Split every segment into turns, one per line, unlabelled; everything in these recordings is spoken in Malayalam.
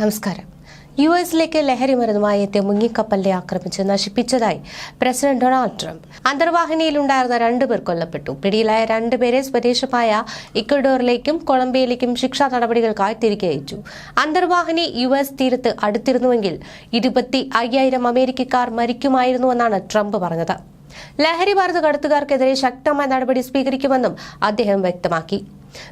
നമസ്കാരം. യു എസിലേക്ക് ലഹരി മരുന്നുമായി എത്തിയ മുങ്ങിക്കപ്പലിനെ ആക്രമിച്ച് നശിപ്പിച്ചതായി പ്രസിഡന്റ് ഡൊണാൾഡ് ട്രംപ്. അന്തർവാഹിനിയിലുണ്ടായിരുന്ന രണ്ടുപേർ കൊല്ലപ്പെട്ടു. പിടിയിലായ രണ്ടുപേരെ സ്വദേശമായ ഇക്വഡോറിലേക്കും കൊളംബിയയിലേക്കും ശിക്ഷാ നടപടികൾക്കായി തിരികെ അയച്ചു. അന്തർവാഹിനി യു എസ് തീരത്ത് അടുത്തിരുന്നുവെങ്കിൽ ഇരുപത്തി അയ്യായിരം അമേരിക്കക്കാർ മരിക്കുമായിരുന്നുവെന്നാണ് ട്രംപ് പറഞ്ഞത്. ലഹരി മരുന്ന് കടത്തുകാർക്കെതിരെ ശക്തമായ നടപടി സ്വീകരിക്കുമെന്നും അദ്ദേഹം വ്യക്തമാക്കി.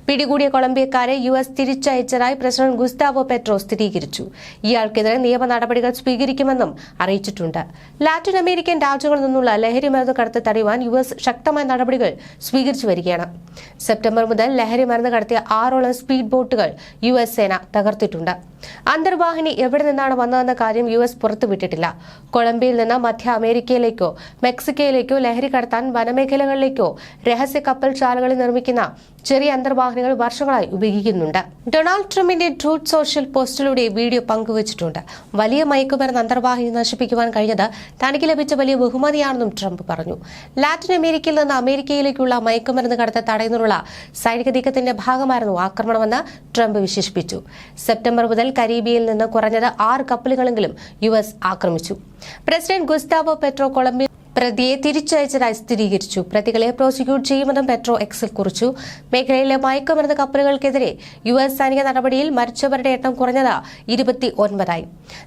പിടികൂടിയ കൊളംബിയക്കാരെ യു എസ് തിരിച്ചയച്ചതായി പ്രസിഡന്റ് ഗുസ്താവോ പെട്രോ സ്ഥിരീകരിച്ചു. ഇയാൾക്കെതിരെ നിയമ നടപടികൾ സ്വീകരിക്കുമെന്നും അറിയിച്ചിട്ടുണ്ട്. ലാറ്റിൻ അമേരിക്കൻ രാജ്യങ്ങളിൽ നിന്നുള്ള ലഹരി മരുന്ന് കടത്ത് തടയുവാൻ യു എസ് ശക്തമായ നടപടികൾ സ്വീകരിച്ചു വരികയാണ്. സെപ്റ്റംബർ മുതൽ ലഹരി മരുന്ന് കടത്തിയ ആറോളം സ്പീഡ് ബോട്ടുകൾ യു എസ് സേന തകർത്തിട്ടുണ്ട്. അന്തർവാഹിനി എവിടെ നിന്നാണ് വന്നതെന്ന കാര്യം യു എസ് പുറത്തുവിട്ടിട്ടില്ല. കൊളംബിയയിൽ നിന്ന് മധ്യ അമേരിക്കയിലേക്കോ മെക്സിക്കോയിലേക്കോ ലഹരി കടത്താൻ വനമേഖലകളിലേക്കോ രഹസ്യ കപ്പൽ ശാലകളിൽ നിർമ്മിക്കുന്ന ചെറിയ അന്തർവാഹിനികൾ വർഷങ്ങളായി ഉപയോഗിക്കുന്നുണ്ട്. ഡൊണാൾഡ് ട്രംപിന്റെ ട്രൂത്ത് സോഷ്യൽ പോസ്റ്റിലൂടെ വീഡിയോ പങ്കുവച്ചിട്ടുണ്ട്. വലിയ മയക്കുമരുന്ന് അന്തർവാഹിനി നശിപ്പിക്കുവാൻ കഴിഞ്ഞത് തനിക്ക് ലഭിച്ച വലിയ ബഹുമതിയാണെന്നും ട്രംപ് പറഞ്ഞു. ലാറ്റിൻ അമേരിക്കയിൽ നിന്ന് അമേരിക്കയിലേക്കുള്ള മയക്കുമരുന്ന് കടത്ത് തടയുന്നതിനുള്ള സൈനിക നീക്കത്തിന്റെ ഭാഗമായിരുന്നു ആക്രമണമെന്ന് ട്രംപ് വിശേഷിപ്പിച്ചു. സെപ്റ്റംബർ മുതൽ കരീബിയയിൽ നിന്ന് കുറഞ്ഞത് ആറ് കപ്പലുകളെങ്കിലും യു എസ് ആക്രമിച്ചു. പ്രസിഡന്റ് ഗുസ്താവോ പെട്രോ കൊളംബിയ പ്രതിയെ തിരിച്ചയച്ചതായി സ്ഥിരീകരിച്ചു. പ്രതികളെ പ്രോസിക്യൂട്ട് ചെയ്യുമെന്നും പെട്രോ എക്സിൽ കുറിച്ചു. മേഖലയിലെ മയക്കുമരുന്ന് കപ്പലുകൾക്കെതിരെ യു എസ് സൈനിക നടപടിയിൽ മരിച്ചവരുടെ എണ്ണം കുറഞ്ഞത് ഇരുപത്തി ഒൻപതായി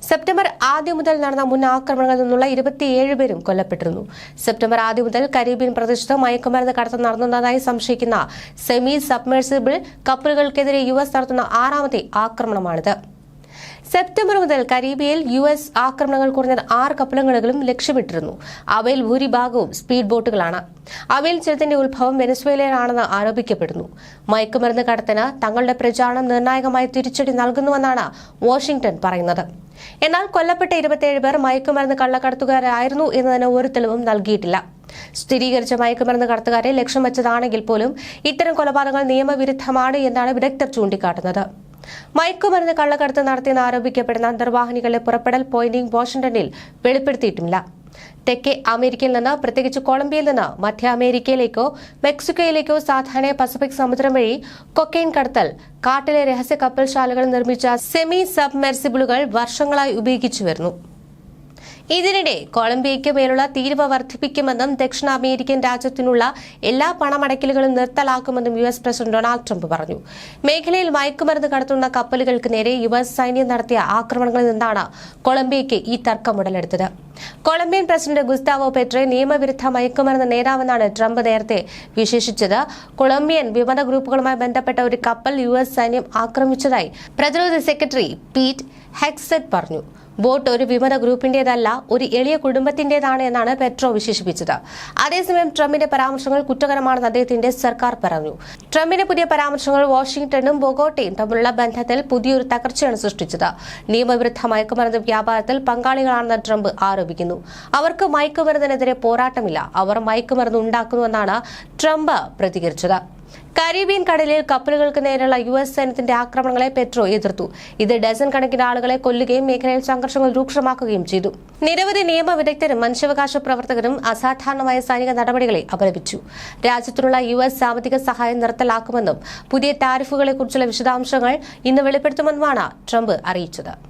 സെപ്റ്റംബർ ആദ്യം മുതൽ നടന്ന മുൻ ആക്രമണങ്ങളിൽ നിന്നുള്ള ഇരുപത്തിയേഴ് പേരും കൊല്ലപ്പെട്ടിരുന്നു. സെപ്റ്റംബർ ആദ്യം മുതൽ കരീബിയൻ പ്രദേശത്ത് മയക്കുമരുന്ന് കടത്തം നടന്നതായി സംശയിക്കുന്ന സെമി സബ്മേഴ്സിബിൾ കപ്പലുകൾക്കെതിരെ യു എസ് നടത്തുന്ന ആറാമത്തെ ആക്രമണമാണിത്. സെപ്റ്റംബർ മുതൽ കരീബിയയിൽ യു എസ് ആക്രമണങ്ങൾ കുറഞ്ഞ ആറ് കപ്പലങ്ങളും ലക്ഷ്യമിട്ടിരുന്നു. അവയിൽ ഭൂരിഭാഗവും സ്പീഡ് ബോട്ടുകളാണ്. അവയിൽ ചിലതിന്റെ ഉത്ഭവം വെനസ്വേലയിലാണെന്ന് ആരോപിക്കപ്പെടുന്നു. മയക്കുമരുന്ന് കടത്തിന് തങ്ങളുടെ പ്രചാരണം നിർണായകമായി തിരിച്ചടി നൽകുന്നുവെന്നാണ് വാഷിംഗ്ടൺ പറയുന്നത്. എന്നാൽ കൊല്ലപ്പെട്ട ഇരുപത്തിയേഴ് പേർ മയക്കുമരുന്ന് കള്ളക്കടത്തുകാരായിരുന്നു എന്നതിന് ഒരു തെളിവും നൽകിയിട്ടില്ല. സ്ഥിരീകരിച്ച മയക്കുമരുന്ന് കടത്തുകാരെ ലക്ഷ്യം വെച്ചതാണെങ്കിൽ പോലും ഇത്തരം കൊലപാതകങ്ങൾ നിയമവിരുദ്ധമാണ് എന്നാണ് വിദഗ്ധർ ചൂണ്ടിക്കാട്ടുന്നത്. മയക്കുമരുന്ന് കള്ളക്കടത്ത് നടത്തിയെന്ന് ആരോപിക്കപ്പെടുന്ന അന്തർവാഹിനികളുടെ പുറപ്പെടൽ പോയിന്റിംഗ് വാഷിംഗ്ടണിൽ വെളിപ്പെടുത്തിയിട്ടുമില്ല. തെക്കേ അമേരിക്കയിൽ നിന്ന് പ്രത്യേകിച്ച് കൊളംബിയയിൽ നിന്ന് മധ്യ അമേരിക്കയിലേക്കോ മെക്സിക്കോയിലേക്കോ സാധാരണ പസഫിക് സമുദ്രം വഴി കൊക്കൈൻ കടത്തൽ കാട്ടിലെ രഹസ്യ കപ്പൽശാലകൾ നിർമ്മിച്ച സെമി സബ്മെർസിബിളുകൾ വർഷങ്ങളായി ഉപയോഗിച്ചു വരുന്നു ഇതിനിടെ കൊളംബിയയ്ക്ക് മേലുള്ള തീരുവ വർദ്ധിപ്പിക്കുമെന്നും ദക്ഷിണ അമേരിക്കൻ രാജ്യത്തിനുള്ള എല്ലാ പണമടയ്ക്കലുകളും നിർത്തലാക്കുമെന്നും U S president Donald Trump പറഞ്ഞു. മേഖലയിൽ മയക്കുമരുന്ന് കടത്തുന്ന കപ്പലുകൾക്ക് നേരെ യു എസ് സൈന്യം നടത്തിയ ആക്രമണങ്ങളിൽ നിന്നാണ് കൊളംബിയയ്ക്ക് ഈ തർക്കം ഉടലെടുത്തത്. കൊളംബിയൻ പ്രസിഡന്റ് ഗുസ്താവോ പെട്രെ നിയമവിരുദ്ധ മയക്കുമരുന്ന് നേതാവെന്നാണ് ട്രംപ് നേരത്തെ വിശേഷിച്ചത്. കൊളംബിയൻ വിമത ഗ്രൂപ്പുകളുമായി ബന്ധപ്പെട്ട ഒരു കപ്പൽ യു സൈന്യം ആക്രമിച്ചതായി പ്രതിരോധ സെക്രട്ടറി പീറ്റ് ഹെക്സെറ്റ് പറഞ്ഞു. ബോട്ട് ഒരു വിമത ഗ്രൂപ്പിന്റേതല്ല ഒരു എളിയ കുടുംബത്തിന്റേതാണ് എന്നാണ് പെട്രോ വിശേഷിപ്പിച്ചത്. അതേസമയം ട്രംപിന്റെ പരാമർശങ്ങൾ കുറ്റകരമാണെന്ന് അദ്ദേഹത്തിന്റെ സർക്കാർ പറഞ്ഞു. ട്രംപിന്റെ പുതിയ പരാമർശങ്ങൾ വാഷിംഗ്ടണും ബൊഗോട്ടയും തമ്മിലുള്ള ബന്ധത്തിൽ പുതിയൊരു തകർച്ചയാണ് സൃഷ്ടിച്ചത്. നിയമവിരുദ്ധ മയക്കുമരുന്ന് വ്യാപാരത്തിൽ പങ്കാളികളാണെന്ന് ട്രംപ് ആരോപിക്കുന്നു. അവർക്ക് മയക്കുമരുന്നിനെതിരെ പോരാട്ടമില്ല. അവർ മയക്കുമരുന്ന് ഉണ്ടാക്കുന്നുവെന്നാണ് ട്രംപ് പ്രതികരിച്ചത്. കരീബിയൻ കടലിൽ കപ്പലുകൾക്ക് നേരെയുള്ള യു എസ് സൈന്യത്തിന്റെ ആക്രമണങ്ങളെ പെട്രോ എതിർത്തു. ഇത് ഡസൻ കണക്കിന് ആളുകളെ കൊല്ലുകയും മേഖലയിൽ സംഘർഷങ്ങൾ രൂക്ഷമാക്കുകയും ചെയ്തു. നിരവധി നിയമവിദഗ്ധരും മനുഷ്യാവകാശ പ്രവർത്തകരും അസാധാരണമായ സൈനിക നടപടികളെ അപലപിച്ചു. രാജ്യത്തിനുള്ള യു എസ് സാമ്പത്തിക സഹായം നിർത്തലാക്കുമെന്നും പുതിയ ടാരിഫുകളെക്കുറിച്ചുള്ള വിശദാംശങ്ങൾ ഇന്ന് വെളിപ്പെടുത്തുമെന്നുമാണ് ട്രംപ് അറിയിച്ചത്.